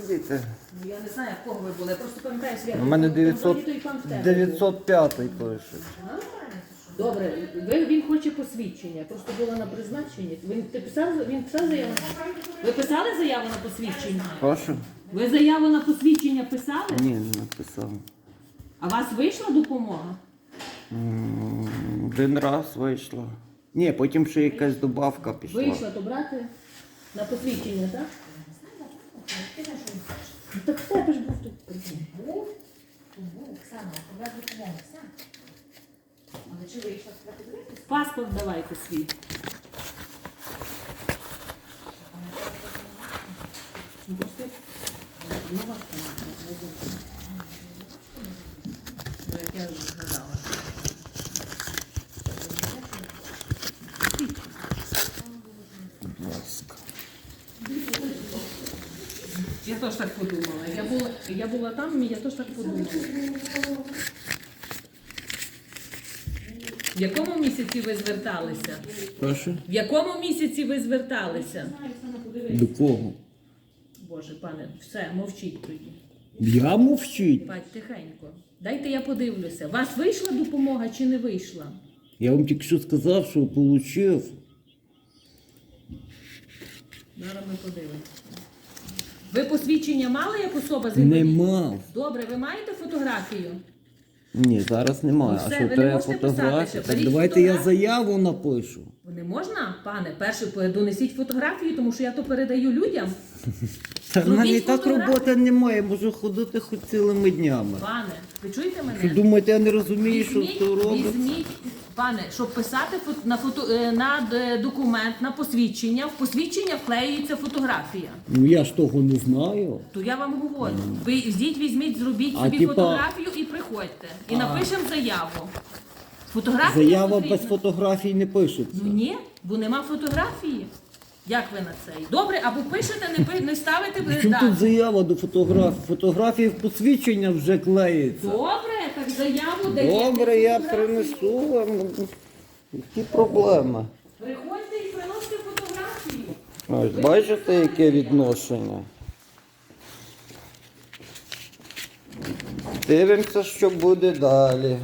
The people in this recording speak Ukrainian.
діти. Ну, я не знаю, в кого ви були, я просто пам'ятаю свято. У мене Там 900, взагалі той пан в тебе був. 905 пише. Добре, ви, він хоче посвідчення. Просто була на призначенні. Він, ти писав, він писав заяву? Ви писали заяву на посвідчення? Прошу? Ви заяву на посвідчення писали? Ні, не написав. А вас вийшла допомога? М, Один раз вийшло. Ні, потім ще якась добавка пішла. Вийшла, то брати на посвідчення, так? Ну, так в тебе ж був тут. Був, то був, Паспорт давайте свій. Ну, просто- ну. Ну, як я вже згадала. Я теж так подумала. Я була, я була там, і я теж так подумала. В якому місяці ви зверталися? Прошу? В якому місяці ви зверталися? До кого? Боже, пане, все, мовчіть тоді. Я мовчить. Бать, тихенько. Дайте я подивлюся. Вас вийшла допомога чи не вийшла? Я вам тільки що сказав, що отримав. Зараз ми подивимося. Ви посвідчення мали як особа з Не інвалідністю? мав. Добре, ви маєте фотографію? Ні, зараз немає. Ну а все, що не треба можете писати фотографія? Так Беріть давайте я фотографію. заяву напишу. Не можна, пане, перше по- донесіть фотографію, тому що я то передаю людям. Та в мене і Зробіть так фотографію. роботи немає, можу ходити хоч цілими днями. Пане, ви чуєте мене? Що думаєте, я не розумію, що Візьміть, це робить? візьміть, пане, щоб писати на, фото, е, на е, документ, на посвідчення, в посвідчення вклеюється фотографія. Ну я ж того не знаю. То я вам говорю. Ви йдіть, візьміть, зробіть А, собі типа- фотографію і приходьте. І напишемо заяву. Фотографія Заява потрібна. без фотографій не пишеться. Ну ні, бо нема фотографії. Як ви на це? Добре, або пишете, не, пи- не ставите Чому тут заява до фотографії? Фотографії в посвідчення вже клеїться. Добре, заяву даєте. Добре, я принесу вам. Які проблеми? Приходьте і приносите фотографії. Ось, бачите, яке відношення? Дивимося, що буде далі.